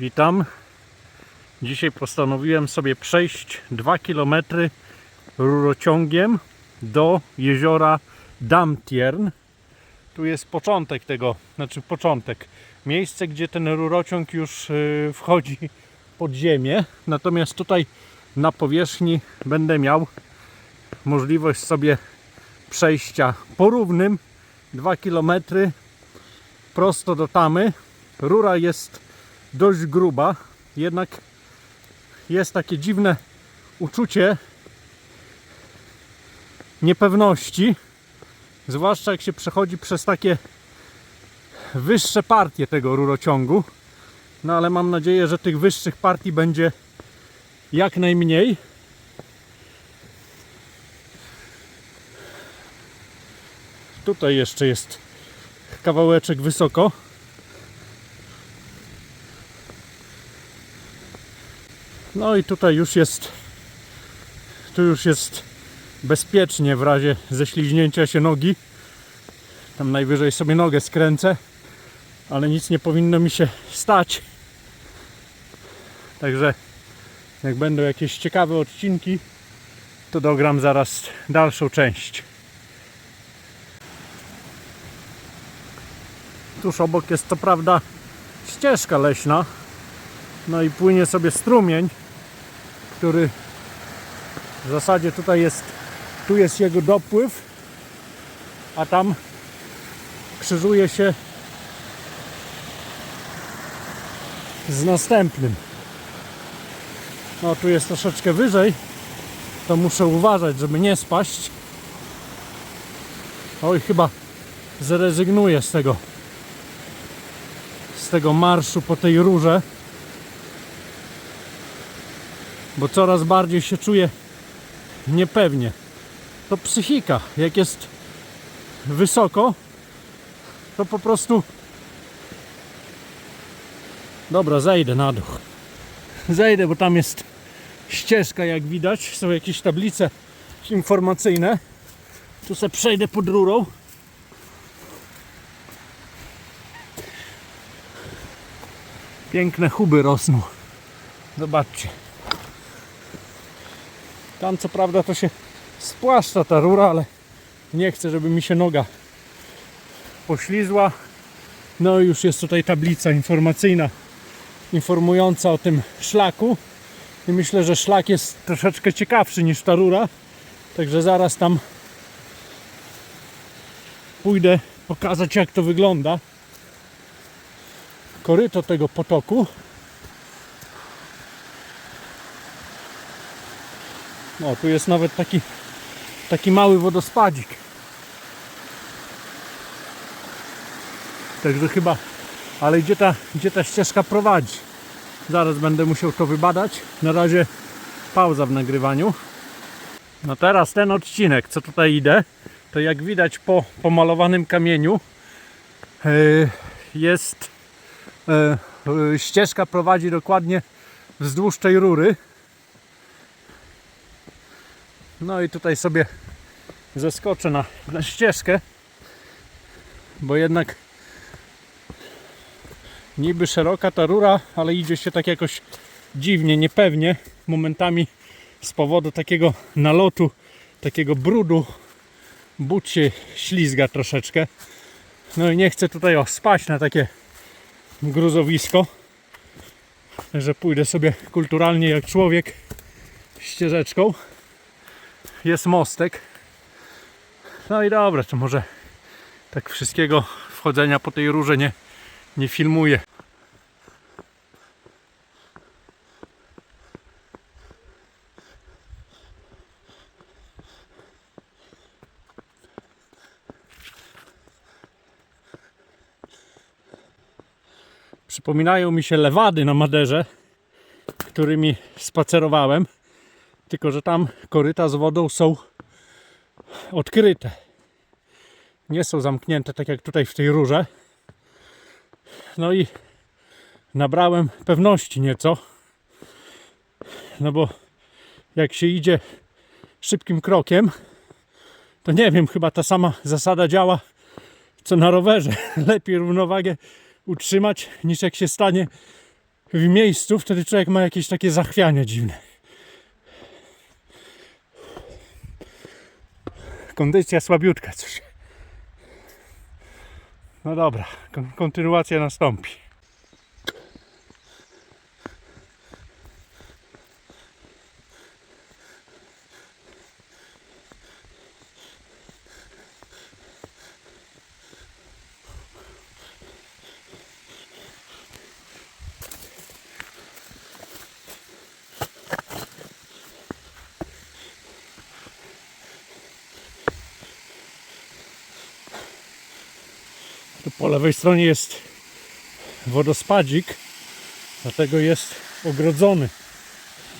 Witam. Dzisiaj postanowiłem sobie przejść 2 km rurociągiem do jeziora Damtiern. Tu jest początek tego, znaczy początek. Miejsce, gdzie ten rurociąg już y, wchodzi pod ziemię. Natomiast tutaj na powierzchni będę miał możliwość sobie przejścia porównym 2 km prosto do tamy. Rura jest dość gruba, jednak jest takie dziwne uczucie niepewności, zwłaszcza jak się przechodzi przez takie wyższe partie tego rurociągu. No ale mam nadzieję, że tych wyższych partii będzie jak najmniej. Tutaj jeszcze jest kawałeczek wysoko. No i tutaj już jest tu już jest bezpiecznie w razie ześliźnięcia się nogi. Tam najwyżej sobie nogę skręcę, ale nic nie powinno mi się stać. Także jak będą jakieś ciekawe odcinki, to dogram zaraz dalszą część. Tuż obok jest to prawda ścieżka leśna. No i płynie sobie strumień, który w zasadzie tutaj jest, tu jest jego dopływ, a tam krzyżuje się z następnym. No tu jest troszeczkę wyżej, to muszę uważać, żeby nie spaść. Oj, chyba zrezygnuję z tego z tego marszu po tej rurze bo coraz bardziej się czuję niepewnie. To psychika. Jak jest wysoko, to po prostu. Dobra, zejdę na dół. Zejdę, bo tam jest ścieżka, jak widać. Są jakieś tablice informacyjne. Tu se przejdę pod rurą. Piękne huby rosną. Zobaczcie. Tam co prawda to się spłaszcza ta rura, ale nie chcę, żeby mi się noga poślizła. No i już jest tutaj tablica informacyjna informująca o tym szlaku. I myślę, że szlak jest troszeczkę ciekawszy niż ta rura. Także zaraz tam pójdę pokazać jak to wygląda. Koryto tego potoku. No, tu jest nawet taki, taki mały wodospadzik. Także chyba, ale gdzie ta, gdzie ta ścieżka prowadzi? Zaraz będę musiał to wybadać. Na razie pauza w nagrywaniu. No teraz ten odcinek, co tutaj idę, to jak widać po pomalowanym kamieniu yy, jest yy, yy, ścieżka prowadzi dokładnie wzdłuż tej rury. No i tutaj sobie zeskoczę na, na ścieżkę, bo jednak niby szeroka ta rura, ale idzie się tak jakoś dziwnie, niepewnie, momentami z powodu takiego nalotu, takiego brudu, but się ślizga troszeczkę. No i nie chcę tutaj o, spać na takie gruzowisko, że pójdę sobie kulturalnie jak człowiek ścieżeczką jest mostek. No i dobra, to może tak wszystkiego wchodzenia po tej rurze nie, nie filmuję. Przypominają mi się lewady na Maderze, którymi spacerowałem tylko że tam koryta z wodą są odkryte. Nie są zamknięte tak jak tutaj w tej rurze. No i nabrałem pewności nieco. No bo jak się idzie szybkim krokiem, to nie wiem, chyba ta sama zasada działa co na rowerze. Lepiej równowagę utrzymać niż jak się stanie w miejscu, wtedy człowiek ma jakieś takie zachwianie dziwne. Kondycja słabiutka coś. No dobra, kon- kontynuacja nastąpi. Po lewej stronie jest wodospadzik, dlatego jest ogrodzony.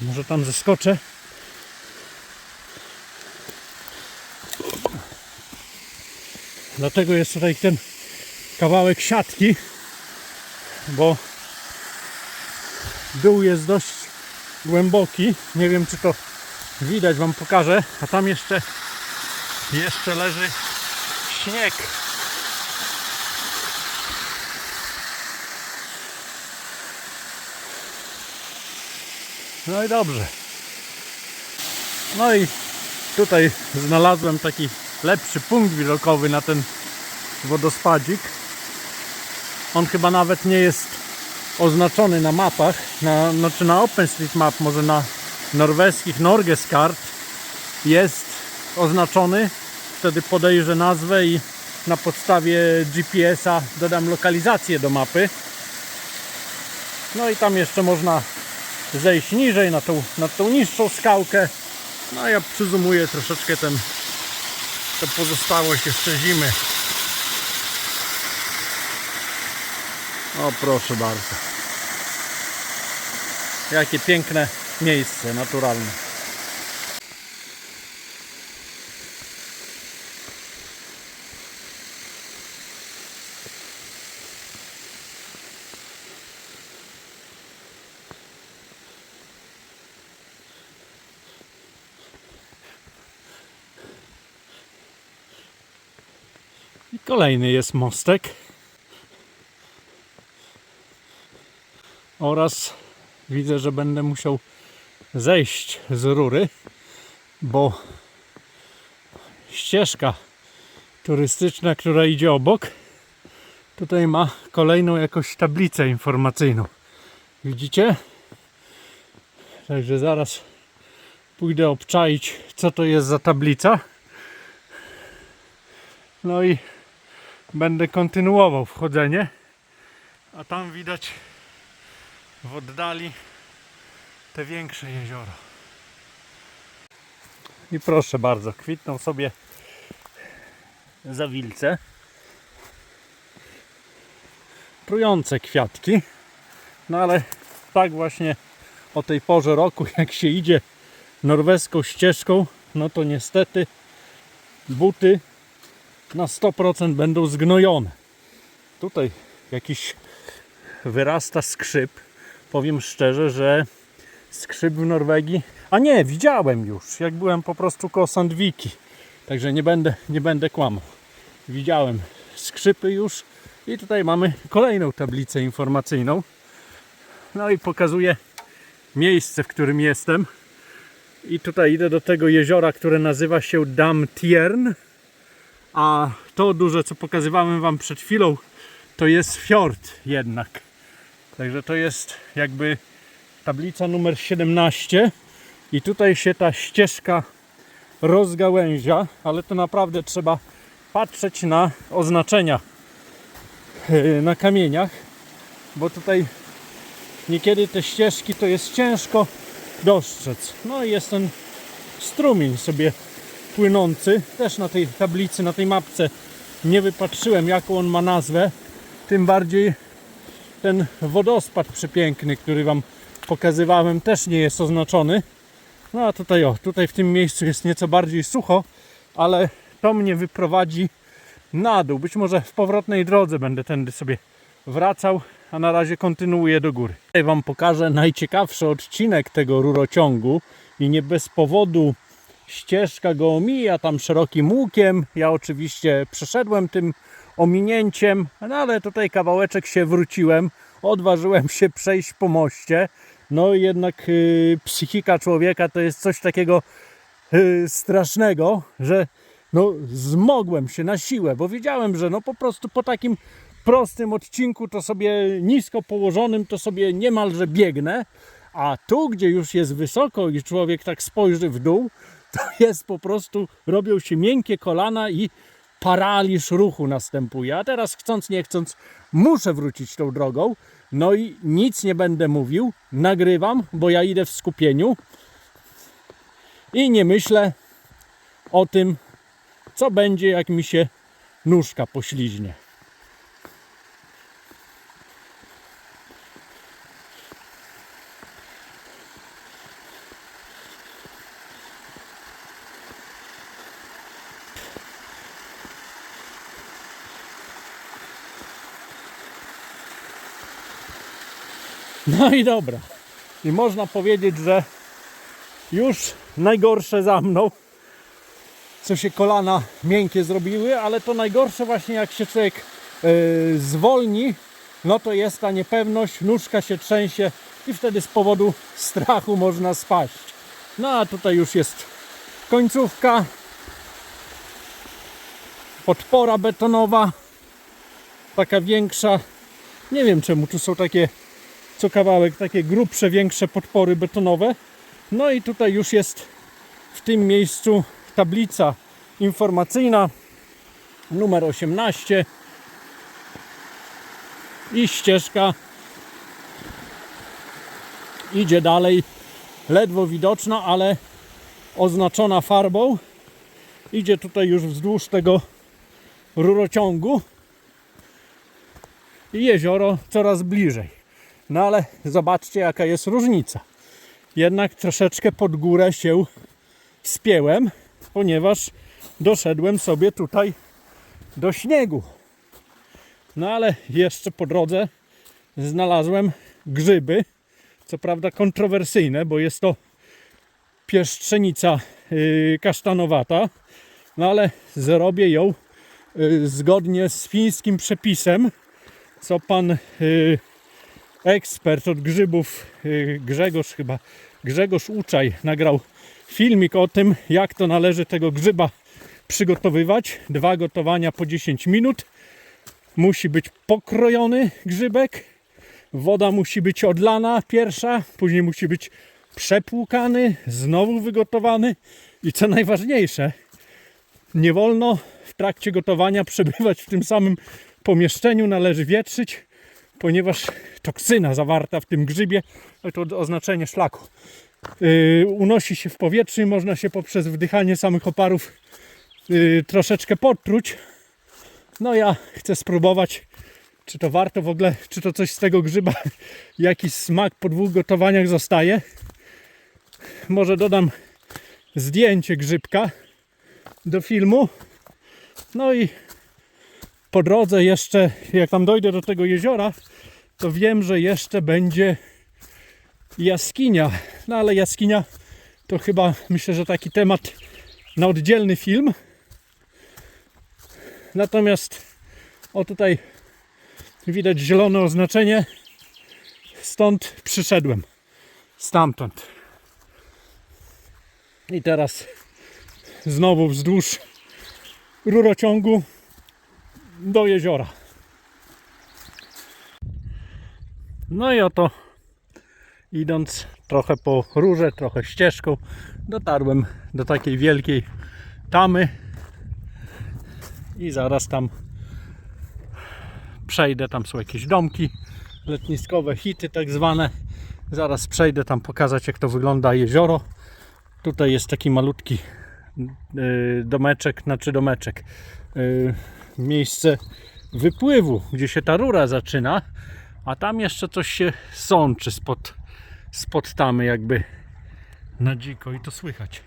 Może tam zeskoczę. Dlatego jest tutaj ten kawałek siatki, bo dół jest dość głęboki. Nie wiem czy to widać, wam pokażę. A tam jeszcze jeszcze leży śnieg. No i dobrze. No i tutaj znalazłem taki lepszy punkt widokowy na ten wodospadzik. On chyba nawet nie jest oznaczony na mapach, na, znaczy na OpenStreetMap, może na norweskich Norgeskart jest oznaczony. Wtedy podejrzę nazwę i na podstawie GPS-a dodam lokalizację do mapy. No i tam jeszcze można zejść niżej na tą, na tą niższą skałkę. No ja przyzumuję troszeczkę ten, tę pozostałość jeszcze zimy. O proszę bardzo. Jakie piękne miejsce naturalne. Kolejny jest mostek. Oraz widzę, że będę musiał zejść z rury, bo ścieżka turystyczna, która idzie obok, tutaj ma kolejną jakąś tablicę informacyjną. Widzicie? Także zaraz pójdę obczaić, co to jest za tablica. No i będę kontynuował wchodzenie. A tam widać w oddali te większe jezioro. I proszę bardzo, kwitną sobie zawilce. Trujące kwiatki. No ale tak właśnie o tej porze roku, jak się idzie norweską ścieżką, no to niestety buty na 100% będą zgnojone. Tutaj jakiś wyrasta skrzyp. Powiem szczerze, że skrzyp w Norwegii. A nie, widziałem już, jak byłem po prostu koło Sandwiki. Także nie będę, nie będę kłamał. Widziałem skrzypy już i tutaj mamy kolejną tablicę informacyjną. No i pokazuję miejsce, w którym jestem. I tutaj idę do tego jeziora, które nazywa się Damtiern. A to duże, co pokazywałem Wam przed chwilą, to jest fiord jednak. Także to jest jakby tablica numer 17 i tutaj się ta ścieżka rozgałęzia, ale to naprawdę trzeba patrzeć na oznaczenia yy, na kamieniach, bo tutaj niekiedy te ścieżki to jest ciężko dostrzec. No i jest ten strumień sobie płynący. Też na tej tablicy, na tej mapce nie wypatrzyłem jaką on ma nazwę. Tym bardziej ten wodospad przepiękny, który Wam pokazywałem, też nie jest oznaczony. No a tutaj o, tutaj w tym miejscu jest nieco bardziej sucho, ale to mnie wyprowadzi na dół. Być może w powrotnej drodze będę tędy sobie wracał, a na razie kontynuuję do góry. Tutaj Wam pokażę najciekawszy odcinek tego rurociągu i nie bez powodu ścieżka go omija tam szerokim łukiem. Ja oczywiście przeszedłem tym ominięciem, no ale tutaj kawałeczek się wróciłem, odważyłem się przejść po moście. No jednak y, psychika człowieka to jest coś takiego y, strasznego, że no zmogłem się na siłę, bo wiedziałem, że no po prostu po takim prostym odcinku to sobie nisko położonym to sobie niemalże biegnę, a tu gdzie już jest wysoko i człowiek tak spojrzy w dół, to jest po prostu, robią się miękkie kolana i paraliż ruchu następuje. A teraz chcąc nie chcąc muszę wrócić tą drogą. No i nic nie będę mówił, nagrywam, bo ja idę w skupieniu i nie myślę o tym, co będzie, jak mi się nóżka pośliźnie. No i dobra. I można powiedzieć, że już najgorsze za mną. Co się kolana miękkie zrobiły, ale to najgorsze właśnie jak się człowiek yy, zwolni, no to jest ta niepewność, nóżka się trzęsie i wtedy z powodu strachu można spaść. No a tutaj już jest końcówka. Podpora betonowa. Taka większa. Nie wiem czemu tu są takie co kawałek takie grubsze, większe podpory betonowe. No i tutaj już jest w tym miejscu tablica informacyjna numer 18 i ścieżka idzie dalej, ledwo widoczna, ale oznaczona farbą. Idzie tutaj już wzdłuż tego rurociągu i jezioro coraz bliżej. No ale zobaczcie jaka jest różnica. Jednak troszeczkę pod górę się wspięłem, ponieważ doszedłem sobie tutaj do śniegu. No ale jeszcze po drodze znalazłem grzyby. Co prawda kontrowersyjne, bo jest to pieszczenica yy, kasztanowata. No ale zrobię ją yy, zgodnie z fińskim przepisem, co pan yy, ekspert od grzybów yy, Grzegorz chyba, Grzegorz Uczaj nagrał filmik o tym, jak to należy tego grzyba przygotowywać. Dwa gotowania po 10 minut. Musi być pokrojony grzybek. Woda musi być odlana pierwsza, później musi być przepłukany, znowu wygotowany i co najważniejsze, nie wolno w trakcie gotowania przebywać w tym samym pomieszczeniu, należy wietrzyć, ponieważ toksyna zawarta w tym grzybie, to oznaczenie szlaku, yy, unosi się w powietrzu i można się poprzez wdychanie samych oparów yy, troszeczkę podtruć. No ja chcę spróbować, czy to warto w ogóle, czy to coś z tego grzyba, jakiś smak po dwóch gotowaniach zostaje. Może dodam zdjęcie grzybka do filmu. No i po drodze jeszcze, jak tam dojdę do tego jeziora, to wiem, że jeszcze będzie jaskinia. No ale jaskinia to chyba myślę, że taki temat na oddzielny film. Natomiast o tutaj widać zielone oznaczenie. Stąd przyszedłem. Stamtąd. I teraz znowu wzdłuż rurociągu do jeziora. No i oto idąc trochę po rurze, trochę ścieżką, dotarłem do takiej wielkiej tamy i zaraz tam przejdę, tam są jakieś domki letniskowe, hity tak zwane. Zaraz przejdę tam pokazać jak to wygląda jezioro. Tutaj jest taki malutki yy, domeczek, znaczy domeczek. Miejsce wypływu, gdzie się ta rura zaczyna, a tam jeszcze coś się sączy spod, spod tamy jakby na dziko i to słychać.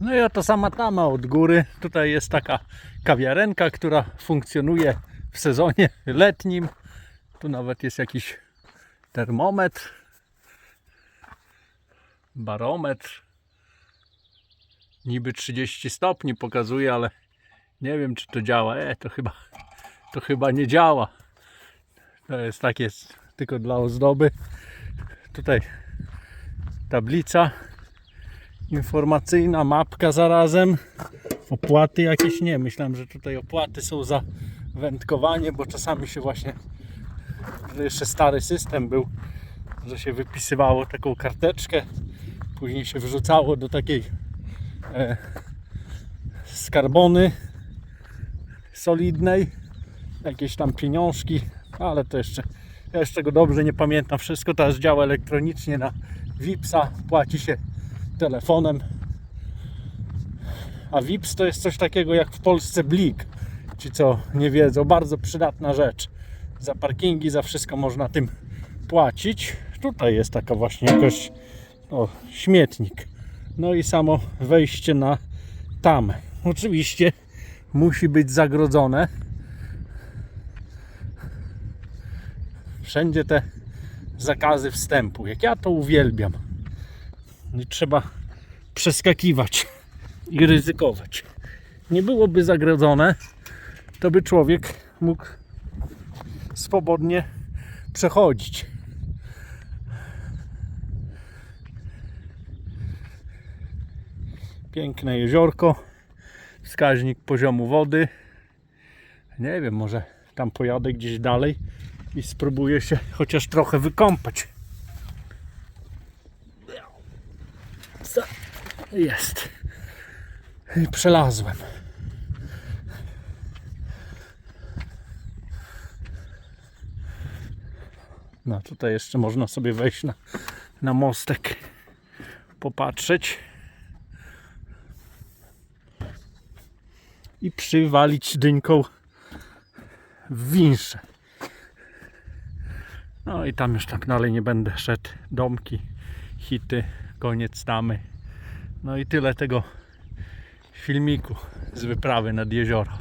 No i oto sama tama od góry. Tutaj jest taka kawiarenka, która funkcjonuje w sezonie letnim. Tu nawet jest jakiś termometr, barometr, Niby 30 stopni pokazuje, ale nie wiem czy to działa. E, to chyba, to chyba nie działa. To jest tak jest tylko dla ozdoby. Tutaj tablica informacyjna, mapka zarazem. Opłaty jakieś nie. Myślałem, że tutaj opłaty są za wędkowanie, bo czasami się właśnie, jeszcze stary system był, że się wypisywało taką karteczkę, później się wrzucało do takiej e, skarbony solidnej, jakieś tam pieniążki, ale to jeszcze, ja jeszcze go dobrze nie pamiętam. Wszystko teraz działa elektronicznie na VIPsa, płaci się telefonem. A VIPS to jest coś takiego jak w Polsce Blik. Ci co nie wiedzą, bardzo przydatna rzecz. Za parkingi, za wszystko można tym płacić. Tutaj jest taka właśnie jakaś o, śmietnik. No i samo wejście na tamę. Oczywiście musi być zagrodzone. Wszędzie te zakazy wstępu. Jak ja to uwielbiam. Trzeba przeskakiwać i ryzykować. Nie byłoby zagrodzone, to by człowiek mógł swobodnie przechodzić. Piękne jeziorko, wskaźnik poziomu wody. Nie wiem, może tam pojadę gdzieś dalej i spróbuję się chociaż trochę wykąpać. Jest. I przelazłem. No tutaj jeszcze można sobie wejść na, na mostek, popatrzeć i przywalić dynką w winsze. No i tam już tak dalej nie będę szedł. Domki, hity, koniec tamy. No i tyle tego filmiku z wyprawy nad jezioro.